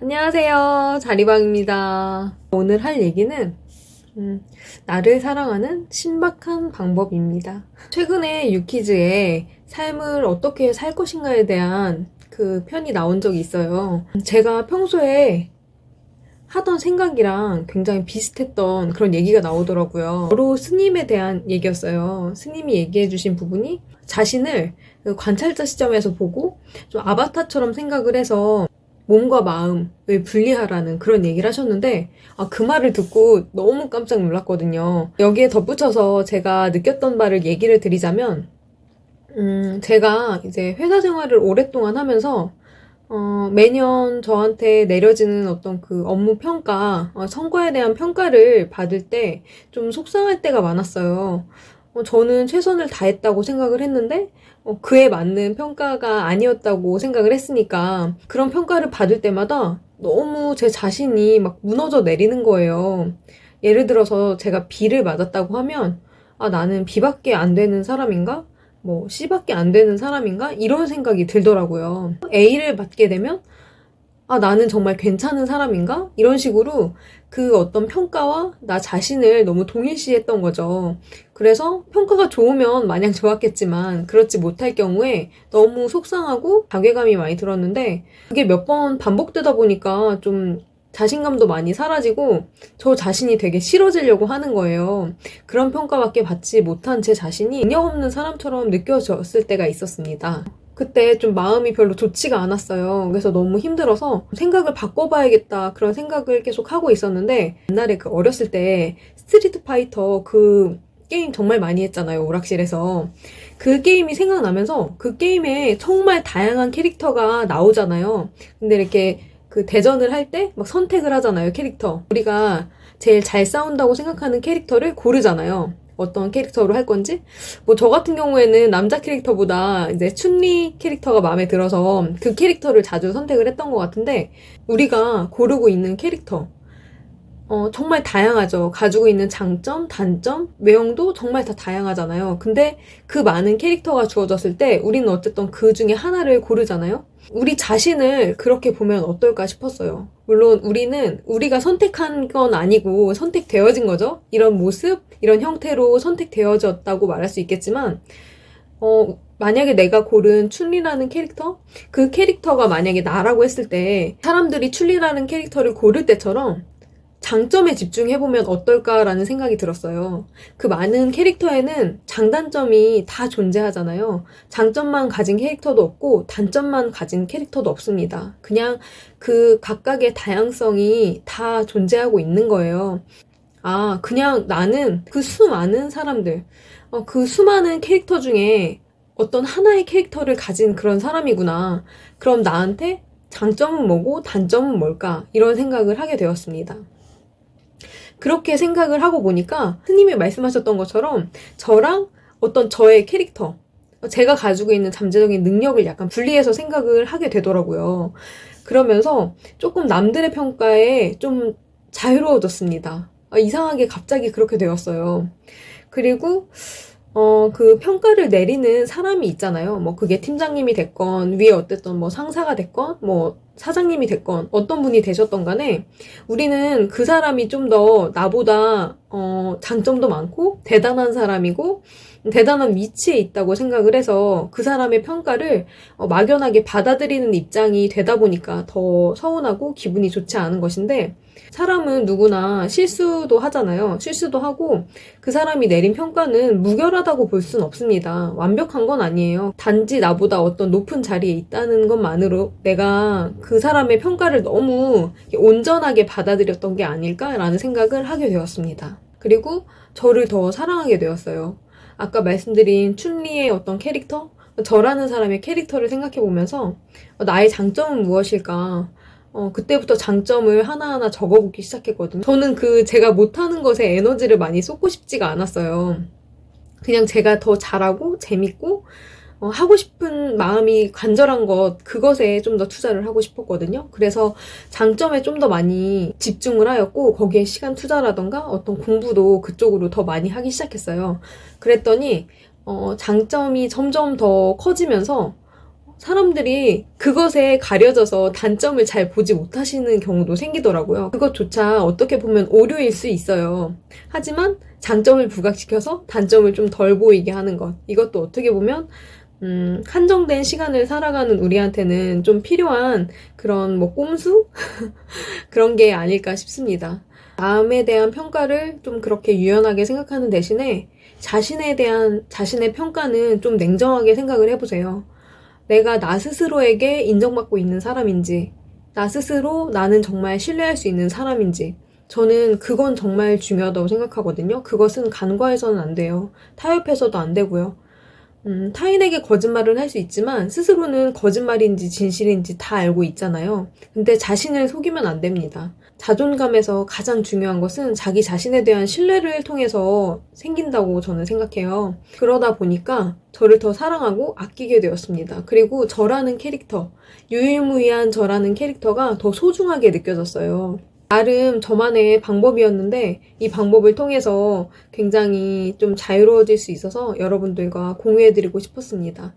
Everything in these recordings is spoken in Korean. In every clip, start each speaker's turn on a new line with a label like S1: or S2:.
S1: 안녕하세요. 자리방입니다. 오늘 할 얘기는 음, 나를 사랑하는 신박한 방법입니다. 최근에 유키즈에 삶을 어떻게 살 것인가에 대한 그 편이 나온 적이 있어요. 제가 평소에 하던 생각이랑 굉장히 비슷했던 그런 얘기가 나오더라고요. 바로 스님에 대한 얘기였어요. 스님이 얘기해주신 부분이 자신을 그 관찰자 시점에서 보고 좀 아바타처럼 생각을 해서 몸과 마음을 분리하라는 그런 얘기를 하셨는데, 아, 그 말을 듣고 너무 깜짝 놀랐거든요. 여기에 덧붙여서 제가 느꼈던 바를 얘기를 드리자면, 음, 제가 이제 회사 생활을 오랫동안 하면서, 어, 매년 저한테 내려지는 어떤 그 업무 평가, 어, 성과에 대한 평가를 받을 때 좀 속상할 때가 많았어요. 어, 저는 최선을 다했다고 생각을 했는데, 어, 그에 맞는 평가가 아니었다고 생각을 했으니까 그런 평가를 받을 때마다 너무 제 자신이 막 무너져 내리는 거예요. 예를 들어서 제가 B를 맞았다고 하면 아, 나는 B밖에 안 되는 사람인가? 뭐 C밖에 안 되는 사람인가? 이런 생각이 들더라고요. A를 받게 되면 아, 나는 정말 괜찮은 사람인가? 이런 식으로 그 어떤 평가와 나 자신을 너무 동일시했던 거죠. 그래서 평가가 좋으면 마냥 좋았겠지만 그렇지 못할 경우에 너무 속상하고 자괴감이 많이 들었는데 그게 몇 번 반복되다 보니까 좀 자신감도 많이 사라지고 저 자신이 되게 싫어지려고 하는 거예요. 그런 평가밖에 받지 못한 제 자신이 능력 없는 사람처럼 느껴졌을 때가 있었습니다. 그때 좀 마음이 별로 좋지가 않았어요. 그래서 너무 힘들어서 생각을 바꿔봐야겠다 그런 생각을 계속 하고 있었는데 옛날에 그 어렸을 때 스트리트 파이터 그 게임 정말 많이 했잖아요. 오락실에서. 그 게임이 생각나면서 그 게임에 정말 다양한 캐릭터가 나오잖아요. 근데 이렇게 그 대전을 할 때 막 선택을 하잖아요. 캐릭터. 우리가 제일 잘 싸운다고 생각하는 캐릭터를 고르잖아요. 어떤 캐릭터로 할 건지. 뭐 저 같은 경우에는 남자 캐릭터보다 이제 춘리 캐릭터가 마음에 들어서 그 캐릭터를 자주 선택을 했던 것 같은데 우리가 고르고 있는 캐릭터. 어, 정말 다양하죠. 가지고 있는 장점, 단점, 외형도 정말 다 다양하잖아요. 근데 그 많은 캐릭터가 주어졌을 때 우리는 어쨌든 그 중에 하나를 고르잖아요. 우리 자신을 그렇게 보면 어떨까 싶었어요. 물론 우리는 우리가 선택한 건 아니고 선택되어진 거죠. 이런 모습, 이런 형태로 선택되어졌다고 말할 수 있겠지만, 어, 만약에 내가 고른 춘리라는 캐릭터? 그 캐릭터가 만약에 나라고 했을 때 사람들이 춘리라는 캐릭터를 고를 때처럼 장점에 집중해보면 어떨까라는 생각이 들었어요. 그 많은 캐릭터에는 장단점이 다 존재하잖아요. 장점만 가진 캐릭터도 없고 단점만 가진 캐릭터도 없습니다. 그냥 그 각각의 다양성이 다 존재하고 있는 거예요. 아, 그냥 나는 그 수많은 사람들, 어, 그 수많은 캐릭터 중에 어떤 하나의 캐릭터를 가진 그런 사람이구나. 그럼 나한테 장점은 뭐고 단점은 뭘까? 이런 생각을 하게 되었습니다. 그렇게 생각을 하고 보니까 스님이 말씀하셨던 것처럼 저랑 어떤 저의 캐릭터, 제가 가지고 있는 잠재적인 능력을 약간 분리해서 생각을 하게 되더라고요. 그러면서 조금 남들의 평가에 좀 자유로워졌습니다. 아, 이상하게 갑자기 그렇게 되었어요. 그리고 어, 그 평가를 내리는 사람이 있잖아요. 뭐 그게 팀장님이 됐건, 위에 어쨌든 뭐 상사가 됐건, 뭐 사장님이 됐건, 어떤 분이 되셨던 간에 우리는 그 사람이 좀 더 나보다 어, 장점도 많고, 대단한 사람이고, 대단한 위치에 있다고 생각을 해서 그 사람의 평가를 어, 막연하게 받아들이는 입장이 되다 보니까 더 서운하고 기분이 좋지 않은 것인데, 사람은 누구나 실수도 하잖아요. 실수도 하고 그 사람이 내린 평가는 무결하다고 볼 수는 없습니다. 완벽한 건 아니에요. 단지 나보다 어떤 높은 자리에 있다는 것만으로 내가 그 사람의 평가를 너무 온전하게 받아들였던 게 아닐까라는 생각을 하게 되었습니다. 그리고 저를 더 사랑하게 되었어요. 아까 말씀드린 춘리의 어떤 캐릭터? 저라는 사람의 캐릭터를 생각해 보면서 나의 장점은 무엇일까? 어, 그때부터 장점을 하나하나 적어보기 시작했거든요. 저는 그 제가 못하는 것에 에너지를 많이 쏟고 싶지가 않았어요. 그냥 제가 더 잘하고 재밌고 어, 하고 싶은 마음이 간절한 것, 그것에 좀 더 투자를 하고 싶었거든요. 그래서 장점에 좀 더 많이 집중을 하였고, 거기에 시간 투자라던가 어떤 공부도 그쪽으로 더 많이 하기 시작했어요. 그랬더니, 어, 장점이 점점 더 커지면서 사람들이 그것에 가려져서 단점을 잘 보지 못하시는 경우도 생기더라고요. 그것조차 어떻게 보면 오류일 수 있어요. 하지만 장점을 부각시켜서 단점을 좀 덜 보이게 하는 것. 이것도 어떻게 보면 음, 한정된 시간을 살아가는 우리한테는 좀 필요한 그런 뭐 꼼수? 그런 게 아닐까 싶습니다. 남에 대한 평가를 좀 그렇게 유연하게 생각하는 대신에 자신에 대한 자신의 평가는 좀 냉정하게 생각을 해보세요. 내가 나 스스로에게 인정받고 있는 사람인지, 나 스스로 나는 정말 신뢰할 수 있는 사람인지, 저는 그건 정말 중요하다고 생각하거든요. 그것은 간과해서는 안 돼요. 타협해서도 안 되고요. 음, 타인에게 거짓말을 할 수 있지만 스스로는 거짓말인지 진실인지 다 알고 있잖아요. 근데 자신을 속이면 안 됩니다. 자존감에서 가장 중요한 것은 자기 자신에 대한 신뢰를 통해서 생긴다고 저는 생각해요. 그러다 보니까 저를 더 사랑하고 아끼게 되었습니다. 그리고 저라는 캐릭터, 유일무이한 저라는 캐릭터가 더 소중하게 느껴졌어요. 나름 저만의 방법이었는데 이 방법을 통해서 굉장히 좀 자유로워질 수 있어서 여러분들과 공유해드리고 싶었습니다.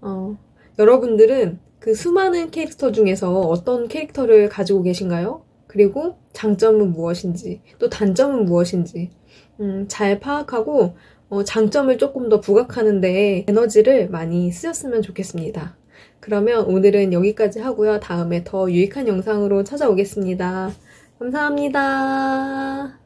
S1: 어, 여러분들은 그 수많은 캐릭터 중에서 어떤 캐릭터를 가지고 계신가요? 그리고 장점은 무엇인지, 또 단점은 무엇인지, 음, 잘 파악하고 어, 장점을 조금 더 부각하는데 에너지를 많이 쓰셨으면 좋겠습니다. 그러면 오늘은 여기까지 하고요. 다음에 더 유익한 영상으로 찾아오겠습니다. 감사합니다.